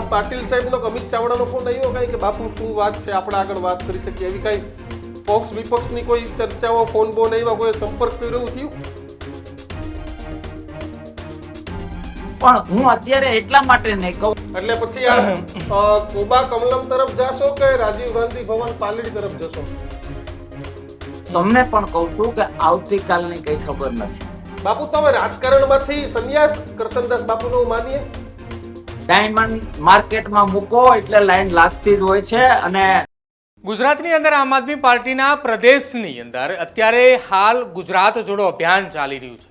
આમ પાટીલ સાહેબનો અમિત ચાવડાનો ફોન આવ્યો કઈ કે બાપુ શું વાત છે આપણે આગળ વાત કરી શકીએ? એવી કઈ પક્ષ વિપક્ષની કોઈ ચર્ચાઓ ફોન બોન આવ્યા કોઈ સંપર્ક કર્યો એવું થયું? પણ હું અત્યારે એટલા માટે નહીં કહું. એટલે પછી આ કોબા કમલમ તરફ જાશો કે રાજીવ ગાંધી ભવન પાલડી તરફ જશો? તમને પણ કહું છું કે આવતીકાલની કઈ ખબર નથી. બાપુ તમે રાજકારણમાંથી સંન્યાસ કરશનદાસ બાપુનું માનીએ? ડાયમંડ માર્કેટમાં મૂકો એટલે લાઈન લાગતી જ હોય છે અને ગુજરાતની અંદર આમ આદમી પાર્ટીના પ્રદેશની અંદર અત્યારે હાલ ગુજરાત જોડો અભિયાન ચાલી રહ્યું છે.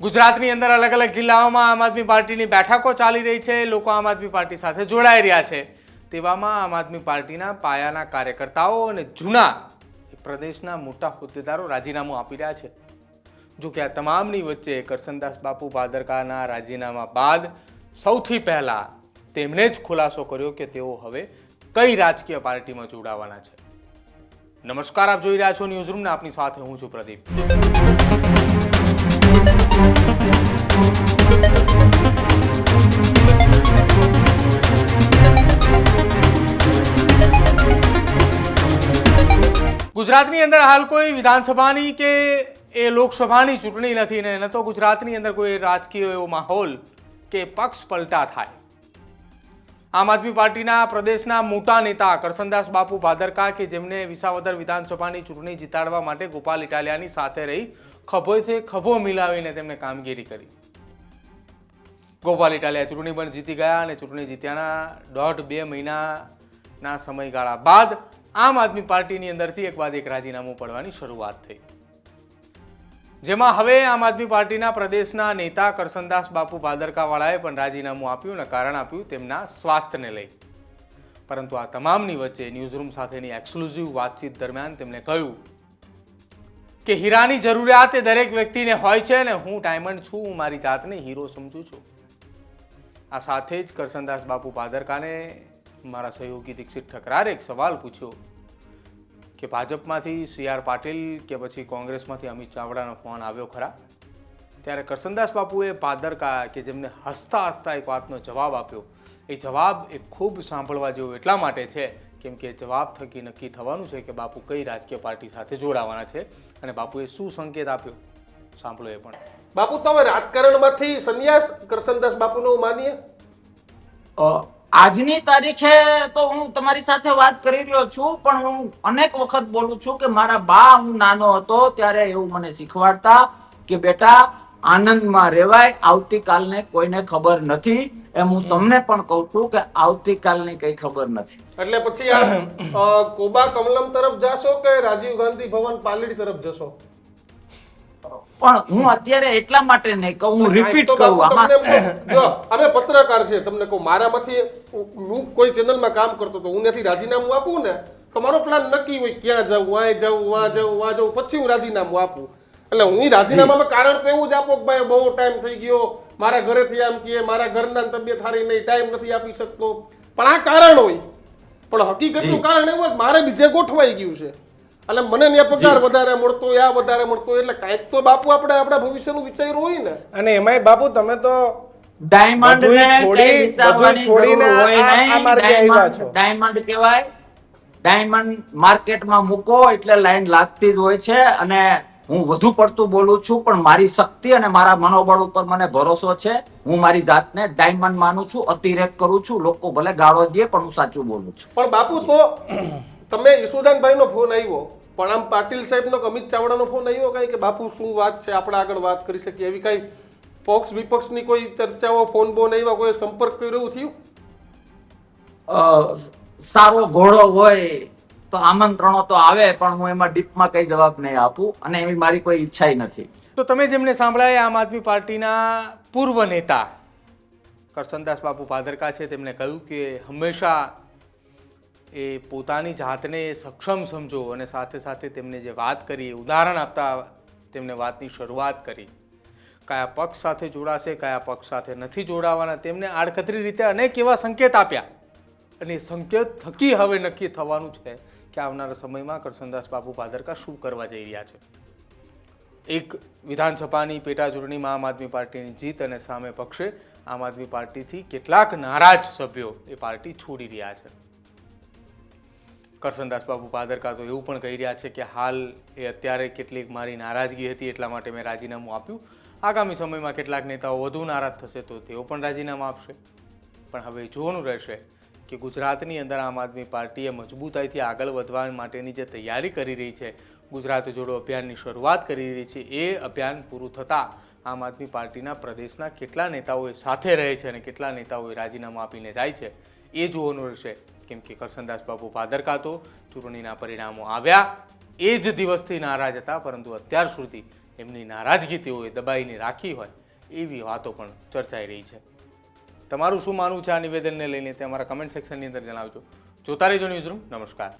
ગુજરાતની અંદર અલગ અલગ જિલ્લાઓમાં આમ આદમી પાર્ટીની બેઠકો ચાલી રહી છે, લોકો આમ આદમી પાર્ટી સાથે જોડાઈ રહ્યા છે. તેવામાં આમ આદમી પાર્ટીના પાયાના કાર્યકર્તાઓ અને જૂના પ્રદેશના મોટા હોદ્દેદારો રાજીનામું આપી રહ્યા છે. જો કે આ તમામની વચ્ચે કરસનદાસ બાપુ ભાદરકાના રાજીનામા બાદ સૌથી પહેલાં તેમણે જ ખુલાસો કર્યો કે તેઓ હવે કઈ રાજકીય પાર્ટીમાં જોડાવાના છે. નમસ્કાર, આપ જોઈ રહ્યા છો ન્યૂઝરૂમને આપની સાથે હું છું પ્રદીપ. ગુજરાતની અંદર હાલ કોઈ વિધાનસભાની કે એ લોકસભાની ચૂંટણી નથી ને ન તો ગુજરાતની અંદર કોઈ રાજકીય એવો માહોલ કે પક્ષ પલટા થાય. આમ આદમી પાર્ટીના પ્રદેશના મોટા નેતા કરસનદાસ બાપુ ભાદરકા કે જેમને વિસાવદર વિધાનસભાની ચૂંટણી જીતાડવા માટે ગોપાલ ઇટાલિયાની સાથે રહી ખભોથી ખભો મિલાવીને તેમણે કામગીરી કરી. ગોપાલ ઇટાલિયા ચૂંટણી પણ જીતી ગયા અને ચૂંટણી જીત્યાના દોઢ બે મહિનાના સમયગાળા બાદ આમ આદમી પાર્ટીની અંદરથી એક બાદ એક રાજીનામું પડવાની શરૂઆત થઈ. જેમાં હવે આમ આદમી પાર્ટીના પ્રદેશના નેતા કરસનદાસ બાપુ ભાદરકાવાળાએ પણ રાજીનામું આપ્યું અને કારણ આપ્યું તેમના સ્વાસ્થ્યને લઈ. પરંતુ આ તમામની વચ્ચે ન્યૂઝરૂમ સાથેની એક્સક્લુઝિવ વાતચીત દરમિયાન તેમણે કહ્યું કે હીરાની જરૂરિયાત એ દરેક વ્યક્તિને હોય છે ને હું ડાયમંડ છું, હું મારી જાતને હીરો સમજું છું. આ સાથે જ કરસનદાસ બાપુ પાદરકાને મારા સહયોગી દીક્ષિત ઠકરારે એક સવાલ પૂછ્યો. કે ભાજપમાંથી સી આર પાટીલ કે પછી કોંગ્રેસમાંથી અમિત ચાવડાનો ફોન આવ્યો ખરા? ત્યારે કરસનદાસ બાપુએ પાદરકા કે જેમને હસતા હસતા એક વાતનો જવાબ આપ્યો. એ જવાબ એ ખૂબ સાંભળવા જેવો એટલા માટે છે કેમ કે જવાબ થકી નક્કી થવાનું છે કે બાપુ કઈ રાજકીય પાર્ટી સાથે જોડાવાના છે અને બાપુએ શું સંકેત આપ્યો? સાંભળો એ પણ. બાપુ તમે રાજકારણમાંથી સંન્યાસ કરશનદાસ બાપુનો માનીએ? અ, આજની તારીખે તો હું તમારી સાથે વાત કરી રહ્યો છું, પણ હું અનેક વખત બોલું છું કે મારા બા હું નાનો હતો ત્યારે એવું મને શીખવાડતા કે બેટા, આનંદમાં રહેવાય, આવતીકાલને કોઈને ખબર નથી. એમ હું તમને પણ કહું છું કે આવતીકાલની કઈ ખબર નથી. એટલે પછી કોબા કમલમ તરફ જાશો કે રાજીવ ગાંધી ભવન પાલડી તરફ જશો? પણ હું અત્યારે એટલા માટે નહીં કહું હું રિપીટ તો કરું આમાં. કહું, જો, અમે પત્રકાર છે તમને કહું મારામાંથી હું કોઈ ચેનલમાં કામ કરતો તો હું નથી રાજીનામું આપું ને? તો મારો પ્લાન નક્કી હોય ક્યાં જવું અહીં જવું વાં જવું વાં જવું પછી હું રાજીનામું આપું. એટલે હું ઈ રાજીનામામાં કારણ તો એવું જ આપો કે ભાઈ બહુ ટાઈમ થઈ ગયો મારા ઘરેથી આમ કહે મારા ઘરના તબિયત સારી નહીં ટાઈમ નથી આપી શકતો. પણ આ કારણ હોય. પણ હકીકતનું કારણ એવું હોય મારે બીજે ગોઠવાઈ ગયું છે એટલે મને ત્યાં પગાર વધારે મળતો આ વધારે મળતો એટલે કાંઈક તો બાપુ આપણે આપણા ભવિષ્યનું વિચાર્યું હોય ને. અને એમાંય બાપુ તમે તો ડાયમંડ ને છોડી- બધું છોડીને આ- આ માર્ગે આવ્યા છો. ડાયમંડ કહેવાય. ડાયમંડ માર્કેટમાં મૂકો એટલે લાઈન લાગતી જ હોય છે. અને હું વધુ પડતું બોલું છું પણ મારી શક્તિ અને મારા મનોબળ ઉપર મને ભરોસો છે. હું મારી જાતને ડાયમંડ માનું છું અતિરેક કરું છું. લોકો ભલે ગાળો દે પણ હું સાચું બોલું છું. પણ બાપુ તો તમે ઈસુદાનભાઈનો ફોન આવ્યો પણ આમ પાટીલ સાહેબનો કે અમિત ચાવડાનો ફોન આવ્યો કાંઈ કે બાપુ શું વાત છે આપણે આગળ વાત કરી શકીએ? એવી કાંઈ પક્ષ વિપક્ષની કોઈ ચર્ચાઓ ફોન બોન આવ્યા કોઈ સંપર્ક કર્યો એવું થયું સારો ઘોડો હોય તો આમંત્રણો તો આવે પણ હું એમાં ડીપમાં કઈ જવાબ નહીં આપું અને એવી મારી કોઈ ઈચ્છા નથી. તો તમે જેમને સાંભળાય આમ આદમી પાર્ટીના પૂર્વ નેતા કરસનદાસ બાપુ પાદરકા છે તેમણે કહ્યું કે હંમેશા એ પોતાની જાતને સક્ષમ સમજો અને સાથે સાથે તેમને જે વાત કરી, ઉદાહરણ આપતા તેમને વાતની શરૂઆત કરી. કયા પક્ષ સાથે જોડાશે, કયા પક્ષ સાથે નથી જોડાવાના, તેમને આડકતરી રીતે અનેક એવા સંકેત આપ્યા. અને એ સંકેત થકી હવે નક્કી થવાનું છે કે આવનારા સમયમાં કરસનદાસ બાપુ પાદરકા શું કરવા જઈ રહ્યા છે. એક વિધાનસભાની પેટા ચૂંટણીમાં આમ આદમી પાર્ટીની જીત અને સામે પક્ષે આમ આદમી પાર્ટીથી કેટલાક નારાજ સભ્યો એ પાર્ટી છોડી રહ્યા છે. કરસનદાસ બાબુ પાદરકા તો એવું પણ કહી રહ્યા છે કે હાલ એ અત્યારે કેટલીક મારી નારાજગી હતી એટલા માટે મેં રાજીનામું આપ્યું. આગામી સમયમાં કેટલાક નેતાઓ વધુ નારાજ થશે તો તેઓ પણ રાજીનામું આપશે. પણ હવે જોવાનું રહેશે કે ગુજરાતની અંદર આમ આદમી પાર્ટીએ મજબૂતાઈથી આગળ વધવા માટેની જે તૈયારી કરી રહી છે, ગુજરાત જોડો અભિયાનની શરૂઆત કરી રહી છે, એ અભિયાન પૂરું થતાં આમ આદમી પાર્ટીના પ્રદેશના કેટલા નેતાઓ સાથે રહે છે અને કેટલા નેતાઓએ રાજીનામું આપીને જાય છે એ જોવાનું રહેશે. કેમ કે કરસનદાસ બાપુ ભાદરકા તો ચૂંટણીના પરિણામો આવ્યા. એ જ દિવસથી નારાજ હતા, પરંતુ અત્યાર સુધી એમની નારાજગી તેઓએ દબાઈને રાખી હોય એવી વાતો પણ ચર્ચાઈ રહી છે. તમારું શું માનવું છે આ નિવેદનને લઈને તે અમારા કમેન્ટ સેક્શનની અંદર જણાવજો. જોતા રહેજો ન્યૂઝરૂમ નમસ્કાર.